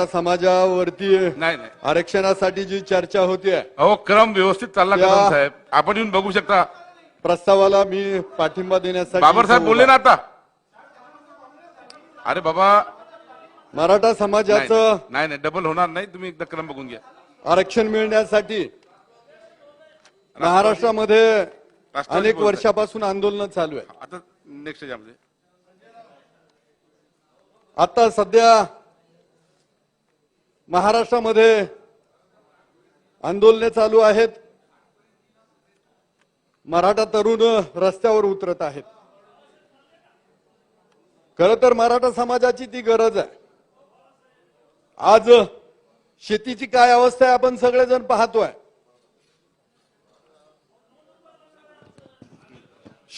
मराठा समाजावरती नाही नाही. आरक्षणासाठी जी चर्चा होतीये. अहो क्रम व्यवस्थित चालला त्या- कदम साहेब? आपण येऊन बघू शकता. प्रस्तावाला मी पाठिंबा देण्यासाठी बाबर साहेब इथं बोलले ना आता. अरे बाबा. मराठा नाही समाजाचं नाही नाही. डबल होणार नाही. तुम्ही एकदा क्रम बघून घ्या. आरक्षण मिळण्यासाठी महाराष्ट्रामध्ये राष्ट्रवादी अनेक बोलताय. वर्षापासून आंदोलन चालू आहे. आता नेक्स्ट आता सध्या महाराष्ट्रामध्ये आंदोलने चालू आहेत. मराठा तरुण रस्त्यावर उतरत आहेत. खर तर मराठा समाजाची ती गरज आहे. आज शेतीची काय अवस्था आहे आपण सगळेजण पाहतोय.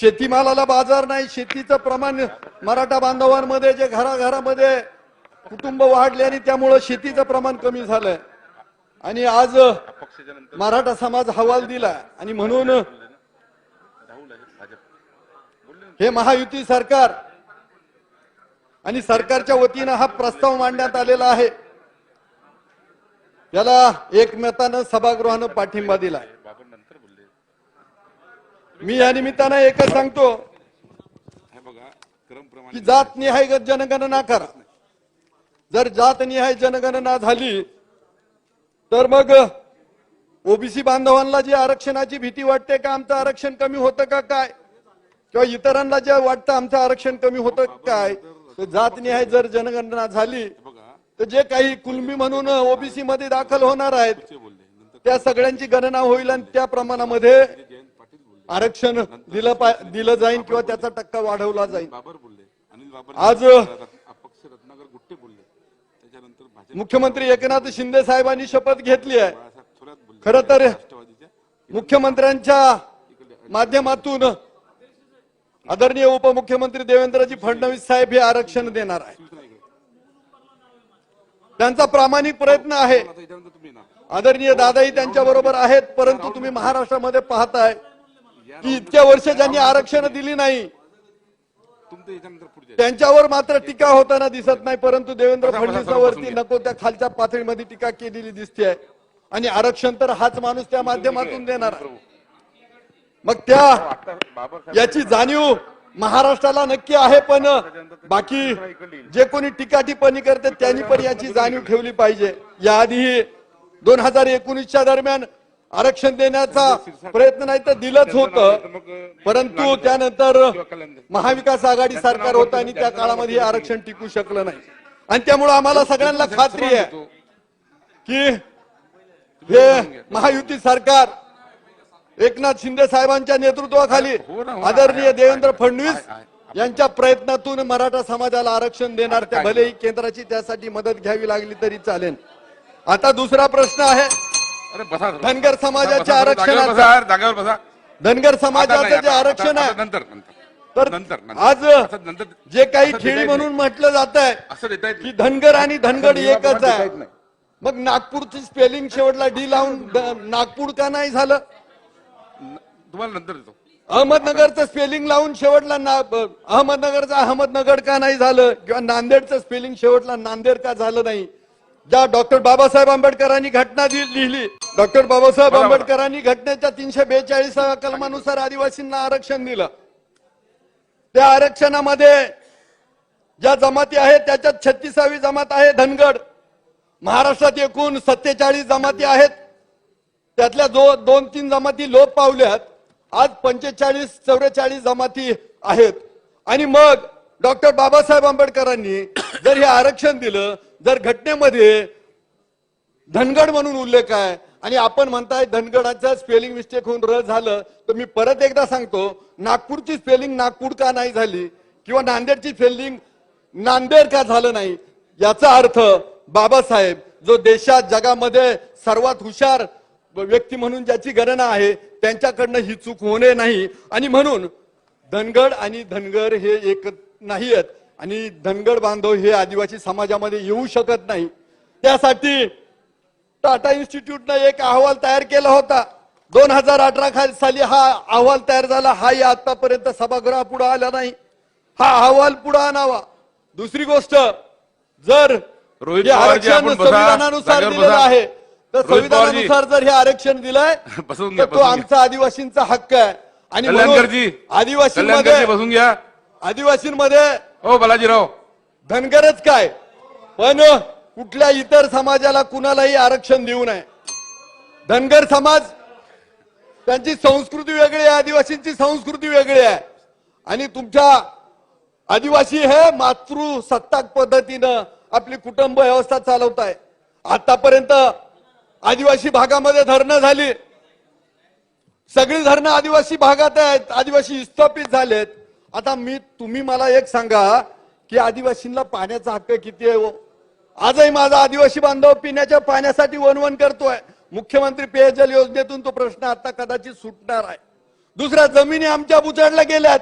शेतीमालाला बाजार नाही शेतीचं प्रमाण मराठा बांधवांमध्ये जे घराघरामध्ये कुटुंब वाढले आणि त्यामुळं शेतीचं प्रमाण कमी झालंय. आणि आज मराठा समाज हवाल दिला आणि म्हणून हे महायुती सरकार आणि सरकारच्या वतीनं हा प्रस्ताव मांडण्यात आलेला आहे. याला एकमतानं सभागृहानं पाठिंबा दिलाय. मी या निमित्तानं एकच सांगतो की जात निहाय जनगणना करा. जर जात निहाय जनगणना झाली तर मग ओबीसी बांधवांना जी आरक्षणाची भीती वाटते का आमचं आरक्षण कमी होतं का काय? किंवा इतरांना जे वाटतं आमचं आरक्षण कमी होतं काय? तर जात निहाय जर जनगणना झाली तर जे काही कुलमी म्हणून ओबीसी मध्ये दाखल होणार आहेत त्या सगळ्यांची गणना होईल आणि त्या प्रमाणामध्ये आरक्षण दिलं पा दिलं जाईल किंवा त्याचा टक्का वाढवला जाईल. आज- मुख्यमंत्री एकनाथ शिंदे साहेबांनी शपथ घेतली आहे. खर खरं तर मुख्यमंत्र्यांच्या माध्यमातून आदरणीय उपमुख्यमंत्री देवेंद्रजी फडणवीस साहेब हे आरक्षण देणार आहे त्यांचा प्रामाणिक प्रयत्न आहे. आदरणीय दादाही त्यांच्या बरोबर आहेत परंतु तुम्ही महाराष्ट्रामध्ये पाहताय की इतक्या वर्ष ज्यांनी आरक्षण दिली नाही त्यांच्यावर मात्र टीका होताना दिसत नाही परंतु देवेंद्र फडणवीसावरती. नको त्या खालच्या पातळीमध्ये टीका केलेली दिसते आणि आरक्षण तर हाच माणूस त्या माध्यमातून देणार. मग त्या साहेब याची जाणीव महाराष्ट्राला नक्की आहे पण बाकी जे कोणी टीका टिप्पणी करते त्यांनी पण याची जाणीव ठेवली पाहिजे. याआधी दोन हजार एकोणीसच्या दरम्यान आरक्षण देण्याचा प्रयत्न नाही तर दिलंच होतं. परंतु त्यानंतर महाविकास आघाडी सरकार होतं आणि त्या काळामध्ये आरक्षण टिकू शकलं नाही. आणि त्यामुळे आम्हाला सगळ्यांना खात्री आहे की हे महायुती सरकार एकनाथ शिंदे साहेबांच्या नेतृत्वाखाली. आदरणीय देवेंद्र फडणवीस. यांच्या प्रयत्नातून मराठा समाजाला आरक्षण देणार त्या? भलेही केंद्राची त्यासाठी मदत घ्यावी लागली तरी चालेल. आता दुसरा प्रश्न आहे धनगर समाजाच्या बसा, बसा, जागेवर आरक्षणाचा- बसा जागेवर बसा. धनगर समाजाचं जे आरक्षण आहे. नंतर तर. आज जे काही खेळी म्हणून म्हटलं जात आहे की. धनगर आणि धनगड एकच आहे. मग नागपूरची स्पेलिंग शेवटला डी लावून नागपूर का नाही झालं? तुम्हाला नंतर देतो. अहमदनगरचं स्पेलिंग लावून शेवटला ना अहमदनगरचं अहमदनगर का नाही झालं? किंवा नांदेडचं स्पेलिंग शेवटला नांदेड का झालं नाही? ज्या डॉक्टर बाबासाहेब आंबेडकरांनी घटना लिहिली डॉक्टर बाबासाहेब. आंबेडकरांनी घटनेच्या तीनशे बेचाळीसाव्या कलमानुसार आदिवासींना आरक्षण दिलं. त्या आरक्षणामध्ये ज्या जमाती आहेत त्याच्यात छत्तीसावी जमात आहे धनगड. महाराष्ट्रात एकूण सत्तेचाळीस जमाती आहेत. त्यातल्या दो दोन तीन जमाती लोप पावल्यात आज पंचेचाळीस चौवेचाळीस जमाती आहेत. आणि मग डॉक्टर बाबासाहेब आंबेडकरांनी जर हे आरक्षण दिलं जर घटनेमध्ये धनगड म्हणून उल्लेख आहे आणि आपण म्हणताय धनगडाचं स्पेलिंग मिस्टेक होऊन र झालं तर मी परत एकदा सांगतो नागपूरची स्पेलिंग नागपूर का नाही झाली किंवा नांदेडची स्पेलिंग नांदेड का झालं नाही याचा अर्थ बाबासाहेब जो देशात जगामध्ये सर्वात हुशार व्यक्ती म्हणून ज्याची गणना आहे त्यांच्याकडनं ही चूक होणे नाही. आणि म्हणून धनगड आणि धनगर हे एक नाही आहेत आणि धनगड बांधव हे आदिवासी समाजामध्ये येऊ शकत नाही. त्यासाठी टाटा इन्स्टिट्यूटनं एक अहवाल तयार केला होता दोन हजार अठरा साली हा अहवाल तयार झाला हा या आतापर्यंत सभागृहापुढे आला नाही हा अहवाल पुढे आणावा दुसरी गोष्ट जर आरक्षण. संविधानानुसार दिलेलं. आहे तर. संविधानानुसार जर हे आरक्षण दिलंय तर तो. आमचा आदिवासींचा हक्क आहे आणि कल्याणकरजी आदिवासींमध्ये बसून घ्या आदिवासींमध्ये हो बालाजीराव धनगरच काय पण कुठल्या इतर समाजाला कुणालाही आरक्षण देऊ नये. धनगर समाज त्यांची संस्कृती वेगळी आहे आदिवासींची संस्कृती वेगळी आहे. आणि तुमच्या आदिवासी हे मातृसत्ताक पद्धतीनं आपली कुटुंब व्यवस्था चालवत आहे आतापर्यंत आदिवासी भागामध्ये धरणं झाली. सगळी धरणं आदिवासी भागात आहेत आदिवासी विस्थापित झालेत. आता मी तुम्ही मला एक सांगा की आदिवासींना पाण्याचा हक्क किती आहे हो? आजही माझा आदिवासी बांधव पिण्याच्या पाण्यासाठी वनवन करतोय. मुख्यमंत्री पेयजल योजनेतून तो प्रश्न आता कदाचित सुटणार आहे. दुसऱ्या जमिनी आमच्या बुचाडल्या गेल्यात.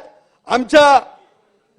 आमच्या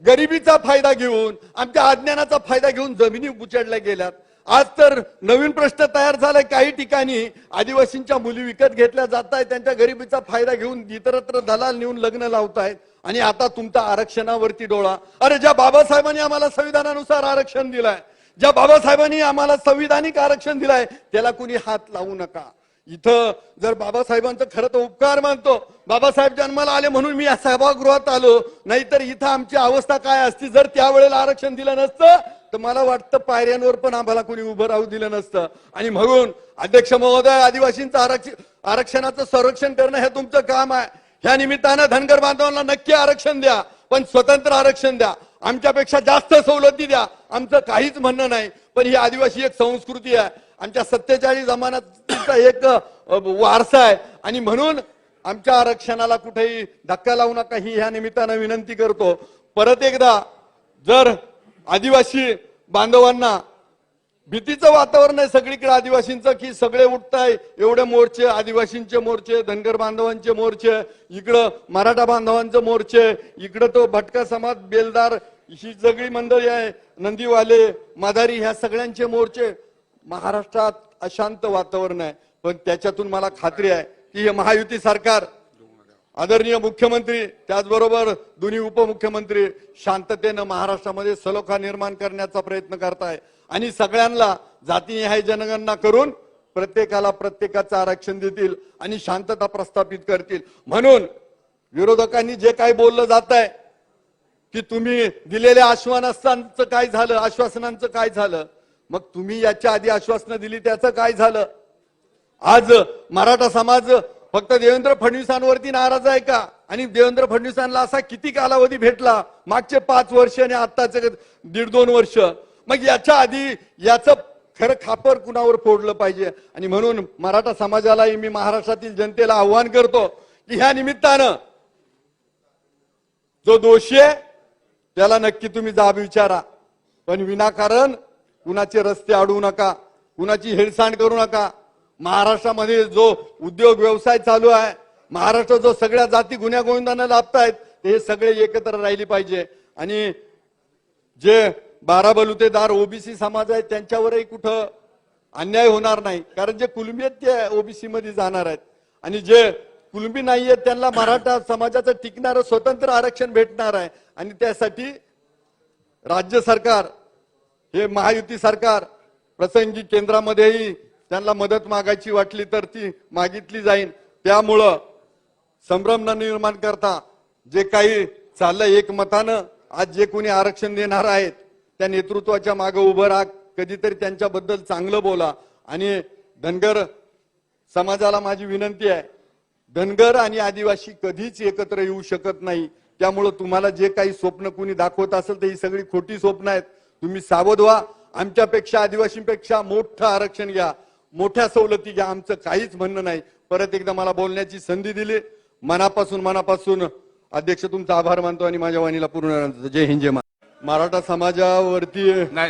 गरिबीचा फायदा घेऊन आमच्या अज्ञानाचा फायदा घेऊन जमिनी बुचाडल्या गेल्यात. आज तर नवीन प्रश्न तयार झालाय काही ठिकाणी. आदिवासींच्या मुली विकत घेतल्या जात आहेत त्यांच्या गरिबीचा फायदा घेऊन इतरत्र दलाल नेऊन लग्न लावतायत. आणि आता तुमचा आरक्षणावरती डोळा. अरे ज्या बाबासाहेबांनी आम्हाला संविधानानुसार आरक्षण दिलंय ज्या बाबासाहेबांनी आम्हाला संविधानिक आरक्षण दिलंय त्याला कुणी हात लावू नका. इथं जर बाबासाहेबांचं खरं तर उपकार मानतो बाबासाहेब जन्माला आले म्हणून मी या सभागृहात आलो नाहीतर इथं आमची अवस्था काय असती? जर त्यावेळेला आरक्षण दिलं नसतं तर मला वाटतं पायऱ्यांवर पण आम्हाला कोणी उभं राहू दिलं नसतं. आणि म्हणून अध्यक्ष महोदय आदिवासींचं आरक्षण आरक्षणाचं संरक्षण करणं हे तुमचं काम आहे. ह्या निमित्तानं धनगर बांधवांना नक्की आरक्षण द्या पण स्वतंत्र आरक्षण द्या. आमच्यापेक्षा जास्त सवलती द्या. आमचं काहीच म्हणणं नाही. पण ही आदिवासी एक संस्कृती आहे. आमच्या सत्तेचाळीस जमान्याचा एक वारसा आहे. आणि म्हणून आमच्या आरक्षणाला कुठेही धक्का लावू नका. ही ह्या निमित्तानं विनंती करतो. परत एकदा जर आदिवासी बांधवांना भीतीचं वातावरण आहे सगळीकडे आदिवासींचं की सगळे उठताय एवढे मोर्चे आदिवासींचे मोर्चे धनगर बांधवांचे मोर्चे इकडं मराठा बांधवांचे मोर्चे इकडं तो भटका समाज बेलदार ही सगळी मंडळी आहे नंदीवाले माधारी ह्या सगळ्यांचे मोर्चे. महाराष्ट्रात अशांत वातावरण आहे. पण त्याच्यातून मला खात्री आहे की हे महायुती सरकार आदरणीय मुख्यमंत्री त्याचबरोबर दोन्ही उपमुख्यमंत्री शांततेनं महाराष्ट्रामध्ये सलोखा निर्माण करण्याचा प्रयत्न करताय. आणि सगळ्यांना जातीनिहाय जनगणना करून प्रत्येकाला प्रत्येकाचं आरक्षण देतील आणि शांतता प्रस्थापित करतील. म्हणून विरोधकांनी जे काही बोललं जात आहे की तुम्ही दिलेल्या आश्वासनांचं काय झालं आश्वासनांचं काय झालं? मग तुम्ही याच्या आधी आश्वासनं दिली त्याचं काय झालं? आज मराठा समाज फक्त देवेंद्र फडणवीसांवरती नाराज आहे का? आणि देवेंद्र फडणवीसांना असा किती कालावधी भेटला? मागचे पाच वर्ष आणि आत्ताचे दीड दोन वर्ष. मग याच्या आधी याचं खरं खापर कुणावर फोडलं पाहिजे? आणि म्हणून मराठा समाजालाही मी महाराष्ट्रातील जनतेला आव्हान करतो की ह्या निमित्तानं जो दोषी आहे त्याला नक्की तुम्ही जाब विचारा. पण विनाकारण कुणाचे रस्ते अडवू नका कुणाची हेळसांड करू नका. महाराष्ट्रामध्ये जो उद्योग व्यवसाय चालू आहे महाराष्ट्र जो सगळ्या जाती गुन्ह्या गोविंदांना लाभतायत हे सगळे एकत्र राहिली पाहिजे. आणि जे बारा बलुतेदार ओबीसी समाज आहे त्यांच्यावरही कुठं अन्याय होणार नाही. कारण जे कुलबी आहेत ते ओबीसी मध्ये जाणार आहेत. आणि जे कुलबी नाही आहेत त्यांना मराठा समाजाचं टिकणारं स्वतंत्र आरक्षण भेटणार आहे. आणि त्यासाठी राज्य सरकार हे महायुती सरकार प्रसंगी केंद्रामध्येही त्यांना मदत मागायची वाटली तर ती मागितली जाईल. त्यामुळं संभ्रम न निर्माण करता जे काही चाललंय एक मतानं आज जे कोणी आरक्षण देणार आहेत त्या नेतृत्वाच्या मागे उभं राहा कधीतरी त्यांच्याबद्दल चांगलं बोला. आणि धनगर समाजाला माझी विनंती आहे धनगर आणि आदिवासी कधीच एकत्र येऊ शकत नाही. त्यामुळं तुम्हाला जे काही स्वप्न कुणी दाखवत असेल तर ही सगळी खोटी स्वप्न आहेत. तुम्ही सावध व्हा. आमच्यापेक्षा आदिवासींपेक्षा मोठं आरक्षण घ्या. मोठ्या सवलती घ्या. आमचं काहीच म्हणणं नाही. परत एकदा मला बोलण्याची संधी दिली. मनापासून मनापासून अध्यक्ष तुमचा आभार मानतो आणि माझ्या वाणीला पूर्ण जय हिंद जय मराठा समाजावरती नाही